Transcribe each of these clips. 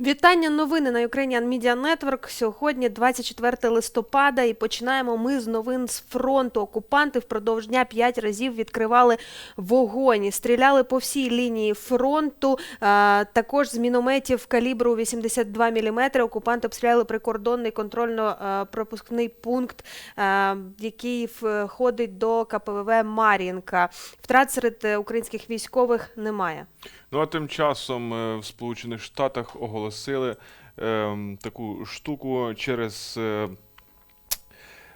Вітання новини на Ukrainian Media Network. Сьогодні 24 листопада, і починаємо ми з новин з фронту. Окупанти впродовж дня п'ять разів відкривали вогонь, стріляли по всій лінії фронту. Також з мінометів калібру 82 мм окупанти обстріляли прикордонний контрольно-пропускний пункт, який входить до КПВВ Мар'їнка. Втрат серед українських військових немає. Ну а тим часом е, в Сполучених Штатах оголосили ем, таку штуку через е,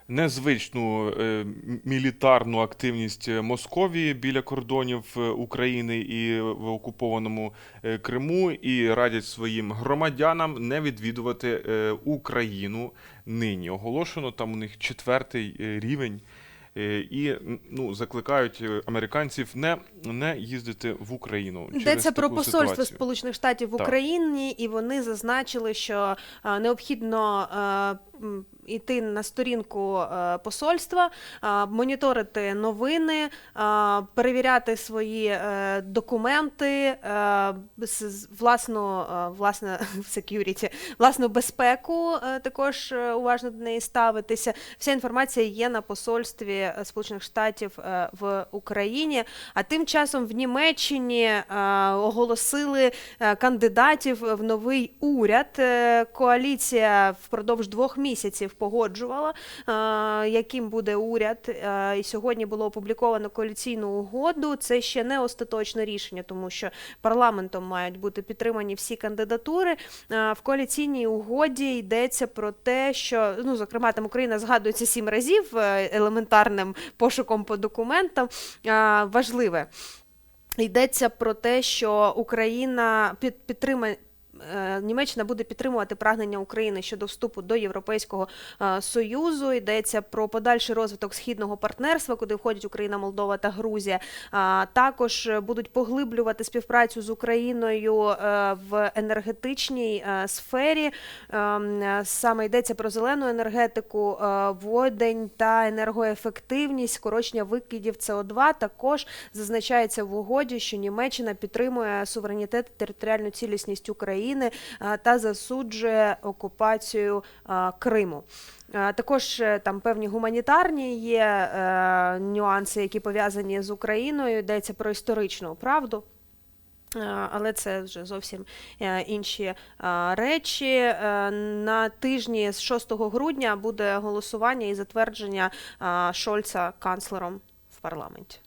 незвичну е, мілітарну активність е, Московії біля кордонів е, України і в окупованому е, Криму, і радять своїм громадянам не відвідувати е, Україну нині. Оголошено там у них четвертий е, рівень. Е, І ну закликають е, американців не, не їздити в Україну. через Йдеться про посольство ситуацію. Сполучених Штатів в Так. Україні, і вони зазначили, що е, необхідно йти на сторінку е, посольства, е, моніторити новини, е, перевіряти свої документи, власну, власне security, власну безпеку також уважно до неї ставитися. Вся інформація є на посольстві Сполучених Штатів в Україні. А тим часом в Німеччині оголосили кандидатів в новий уряд. Коаліція впродовж двох місяців погоджувала, е, яким буде уряд. Е, І сьогодні було опубліковано коаліційну угоду. Це ще не остаточне рішення, тому що парламентом мають бути підтримані всі кандидатури. Е, В коаліційній угоді йдеться про те, що ну зокрема там Україна згадується сім разів елементарним пошуком по документам. Важливе. Йдеться про те, що Україна під, підтримає. Е, Німеччина буде підтримувати прагнення України щодо вступу до Європейського е, Союзу. Йдеться про подальший розвиток східного партнерства, куди входять Україна, Молдова та Грузія. Також будуть поглиблювати співпрацю з Україною е, в енергетичній сфері. Ем, Саме йдеться про зелену енергетику, водень та енергоефективність, скорочення викидів СО2. Також зазначається в угоді, що Німеччина підтримує суверенітет і територіальну цілісність України е, та засуджує окупацію е, Криму. Е, Також там певні гуманітарні є нюанси, які пов'язані з Україною. Йдеться про історичну правду. Але це вже зовсім інші речі. На тижні з 6 грудня буде голосування і затвердження Шольца канцлером в парламенті.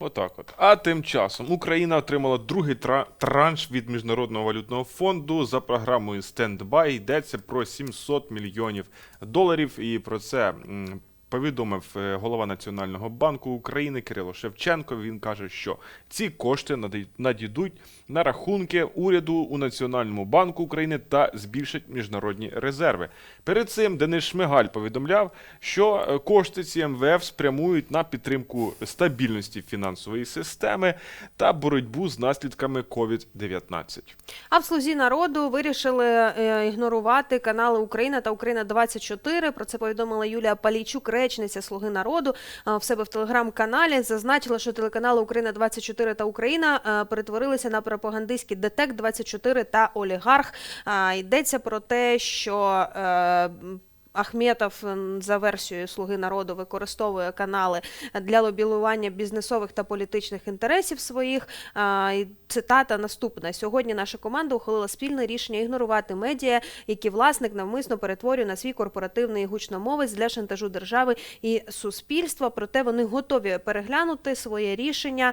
Отак от. А тим часом Україна отримала другий тра- транш від Міжнародного валютного фонду за програмою Стендбай. Йдеться про 700 мільйонів доларів. І про це повідомив е, голова Національного банку України Кирило Шевченко. Він каже, що ці кошти надійдуть на рахунки уряду у Національному банку України та збільшать міжнародні резерви. Перед цим Денис Шмигаль повідомляв, що е, кошти ці МВФ спрямують на підтримку стабільності фінансової системи та боротьбу з наслідками COVID-19. А в слузі народу вирішили е, ігнорувати канали Україна та Україна 24 Про це повідомила Юлія Палійчук, речниця Слуги народу е, в себе в телеграм-каналі. Зазначила, що телеканали Україна 24 та Україна е, перетворилися на пропагандистські детект 24 та Олігарх. А, Йдеться про те, що. Ахметов за версією Слуги народу використовує канали для лобілювання бізнесових та політичних інтересів своїх. Цитата наступна: сьогодні наша команда ухвалила спільне рішення ігнорувати медіа, які власник навмисно перетворює на свій корпоративний гучномовець для шантажу держави і суспільства. Проте вони готові переглянути своє рішення.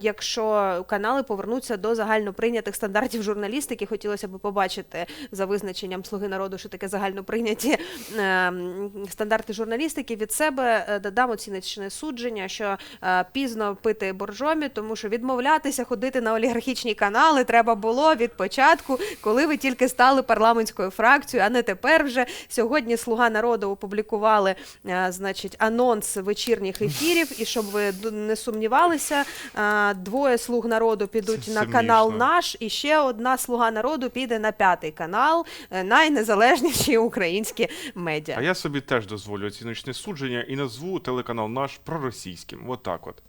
Якщо канали повернуться до загальноприйнятих стандартів журналістики, хотілося б побачити за визначенням слуги народу, що таке загальноприйняті ем, стандарти журналістики. Від себе е, додам оціночне судження, що е, пізно пити боржомі, тому що відмовлятися ходити на олігархічні канали треба було від початку, коли ви тільки стали парламентською фракцією, а не тепер вже сьогодні Слуга народу опублікували е, значить анонс вечірніх ефірів. І щоб ви не сумнівалися, е, двоє слуг народу підуть на канал наш, і ще одна слуга народу піде на п'ятий канал, е, найнезалежніші українські медіа. А я собі теж дозволю оціночне судження і назву телеканал наш проросійським. Отак от.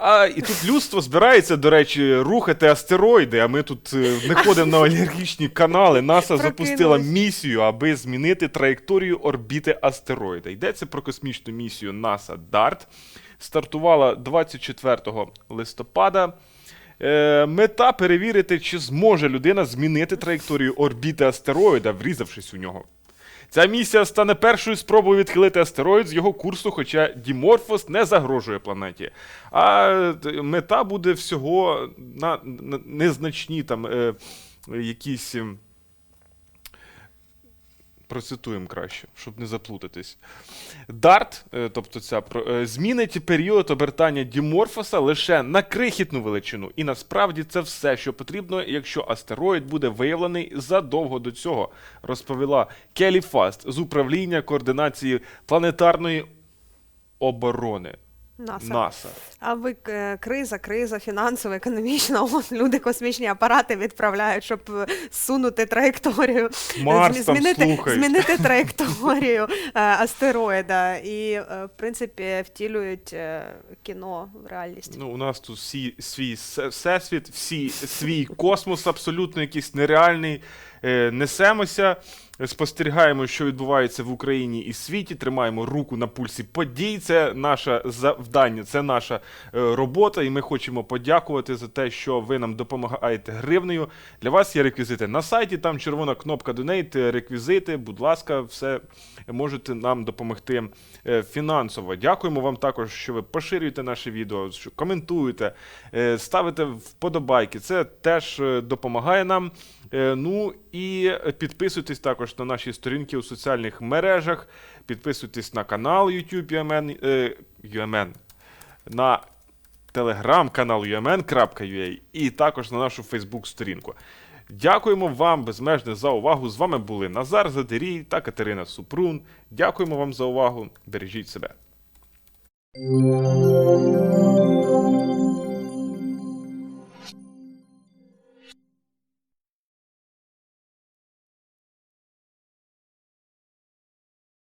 А і тут людство збирається, до речі, рухати астероїди, а ми тут е, не ходимо на олігархічні канали. НАСА запустила місію, аби змінити траєкторію орбіти астероїда. Йдеться про космічну місію НАСА DART. Стартувала 24 листопада. Е, мета перевірити, чи зможе людина змінити траєкторію орбіти астероїда, врізавшись у нього. Ця місія стане першою спробою відхилити астероїд з його курсу, хоча Діморфос не загрожує планеті. А мета буде всього на, на незначні там е, якісь. Процитуємо краще, щоб не заплутатись. Дарт, е, тобто ця е, змінить період обертання Діморфоса лише на крихітну величину. І насправді це все, що потрібно, якщо астероїд буде виявлений задовго до цього, розповіла Келі Фаст з управління координації планетарної оборони НАСА. НАСА. А ви е, криза, криза фінансова, економічна. От люди космічні апарати відправляють, щоб е, сунути траєкторію, Марс там змінити, слухають. змінити траєкторію е, астероїда і, в принципі, втілюють кіно в реальність. Ну, у нас тут всі, свій всесвіт, всі, свій космос абсолютно якийсь нереальний. Несемося, спостерігаємо, що відбувається в Україні і світі, тримаємо руку на пульсі подій. Це наше завдання, це наша е, робота, і ми хочемо подякувати за те, що ви нам допомагаєте гривнею. Для вас є реквізити на сайті, там червона кнопка Donate, реквізити. Будь ласка, все можете нам допомогти е, фінансово. Дякуємо вам також, що ви поширюєте наше відео, що коментуєте, е, ставите вподобайки. Це теж допомагає нам. Ну і підписуйтесь також на наші сторінки у соціальних мережах, підписуйтесь на канал YouTube UMN, е, UMN на телеграм-канал umn.ua і також на нашу Фейсбук-сторінку. Дякуємо вам безмежно за увагу. З вами були Назар Задирій та Катерина Супрун. Дякуємо вам за увагу. Бережіть себе.